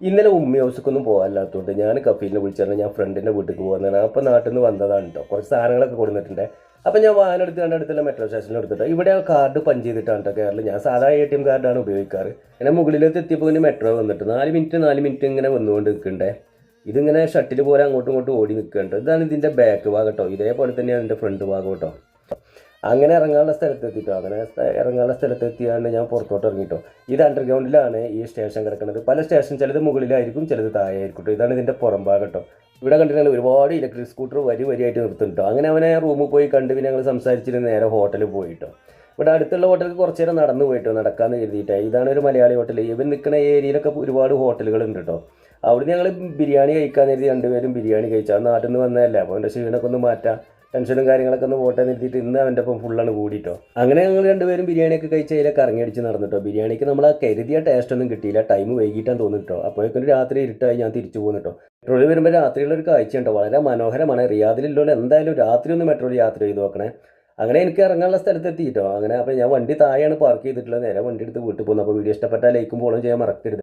ഇന്നലെ ഉമ്മി ഹൗസിക്കൊന്നും പോകാനില്ലാത്തതുകൊണ്ട് ഞാൻ കഫീലിനെ വിളിച്ചാൽ ഞാൻ ഫ്രണ്ടിന്റെ വീട്ടിലേക്ക് പോകുന്നതാണ് അപ്പോൾ നാട്ടിൽ നിന്ന് വന്നതാണ് കേട്ടോ കുറച്ച് സാധനങ്ങളൊക്കെ കൊടുത്തിട്ടുണ്ട് അപ്പോൾ ഞാൻ വാഹനം എടുത്ത് കണ്ട അടുത്തുള്ള മെട്രോ സ്റ്റേഷനിൽ എടുത്തിട്ട്. ഇവിടെ കാർഡ് പഞ്ച് ചെയ്തിട്ടാണ് കേട്ടോ കേരളം ഞാൻ സാധാ എ ടി എം കാർഡാണ് ഉപയോഗിക്കാറ്. എന്റെ മുകളിലേക്ക് എത്തിയപ്പോൾ ഇങ്ങനെ മെട്രോ വന്നിട്ട് നാല് മിനിറ്റ് നാല് മിനിറ്റ് ഇങ്ങനെ വന്നുകൊണ്ട് നിൽക്കണ്ടേ? ഇതിങ്ങനെ ഷട്ടിൽ പോലെ അങ്ങോട്ടും ഇങ്ങോട്ടും ഓടി നിൽക്കുന്നുണ്ട് ഇതാണ് ഇതിന്റെ ബാക്ക് ഭാഗം കേട്ടോ ഇതേപോലെ തന്നെയാണ് എന്റെ ഫ്രണ്ട് ഭാഗം കേട്ടോ അങ്ങനെ ഇറങ്ങാനുള്ള സ്ഥലത്തെത്തിട്ടോ. അങ്ങനെ ഇറങ്ങാനുള്ള സ്ഥലത്തെത്തിയാണ്ട് ഞാൻ പുറത്തോട്ട് ഇറങ്ങിട്ടോ ഇത് അണ്ടർഗ്രൗണ്ടിലാണ് ഈ സ്റ്റേഷൻ കിടക്കുന്നത് പല സ്റ്റേഷൻ ചിലത് മുകളിലായിരിക്കും ചിലത് താഴെ ആയിരിക്കും. ഇതാണ് ഇതിന്റെ പുറം ഭാഗം കേട്ടോ ഇവിടെ കണ്ടിട്ടുണ്ടെങ്കിൽ ഒരുപാട് ഇലക്ട്രിക് സ്കൂട്ടർ വരി വരിയായിട്ട് നിർത്തുന്നുണ്ടോ അങ്ങനെ അവനെ റൂമിൽ പോയി കണ്ട് പിന്നെ ഞങ്ങൾ സംസാരിച്ചിട്ട് നേരെ ഹോട്ടലിൽ പോയിട്ടോ ഇവിടെ അടുത്തുള്ള ഹോട്ടലിൽ കുറച്ച് നേരം നടന്നു പോയിട്ടോ നടക്കാന്ന് കരുതിയിട്ടേ. ഇതാണ് ഒരു മലയാളി ഹോട്ടൽ ഇവൻ നിൽക്കുന്ന ഏരിയയിലൊക്കെ ഒരുപാട് ഹോട്ടലുകൾ ഉണ്ട് കേട്ടോ അവിടെ ഞങ്ങൾ ബിരിയാണി കഴിക്കാൻ കരുതി രണ്ടുപേരും ബിരിയാണി കഴിച്ചു. അത് നാട്ടിൽ നിന്ന് വന്നതല്ലേ. അപ്പോൾ അവന്റെ ക്ഷീണമൊക്കെ ഒന്ന് മാറ്റാം. ടെൻഷനും കാര്യങ്ങളൊക്കെ ഒന്ന് പോട്ടെ നിർത്തിയിട്ട് ഇന്ന് അവന്റെ ഒപ്പം ഫുള്ളാണ് കൂടിയിട്ടോ അങ്ങനെ ഞങ്ങൾ രണ്ടുപേരും ബിരിയാണിയൊക്കെ കഴിച്ച് അതിലൊക്കെ ഇറങ്ങിയടിച്ച് നടന്നിട്ടോ. ബിരിയാണിക്ക് നമ്മൾ ആ കരുതിയ ടേസ്റ്റ് ഒന്നും കിട്ടിയില്ല. ടൈം വൈകിട്ടാണ് തോന്നിട്ടോ. അപ്പോഴേക്കും രാത്രി ഇരുട്ടായി ഞാൻ തിരിച്ചു പോകുന്നിട്ടോ മെട്രോയിൽ വരുമ്പോൾ രാത്രിയുള്ള ഒരു കാഴ്ച ഉണ്ടോ വളരെ മനോഹരമാണ്. റിയാദിലുള്ള എന്തായാലും രാത്രി ഒന്ന് മെട്രോയിൽ യാത്ര ചെയ്ത് നോക്കണേ. അങ്ങനെ എനിക്ക് ഇറങ്ങാനുള്ള സ്ഥലത്ത് എത്തിയിട്ടോ അങ്ങനെ അപ്പോൾ ഞാൻ വണ്ടി താഴെയാണ് പാർക്ക് ചെയ്തിട്ടുള്ളത്. നേരെ വണ്ടി എടുത്ത് വീട്ടിൽ പോകുന്നു. അപ്പോൾ വീഡിയോ ഇഷ്ടപ്പെട്ടാൽ ലൈക്കും ഫോളോ ചെയ്യാൻ മറക്കരുത്.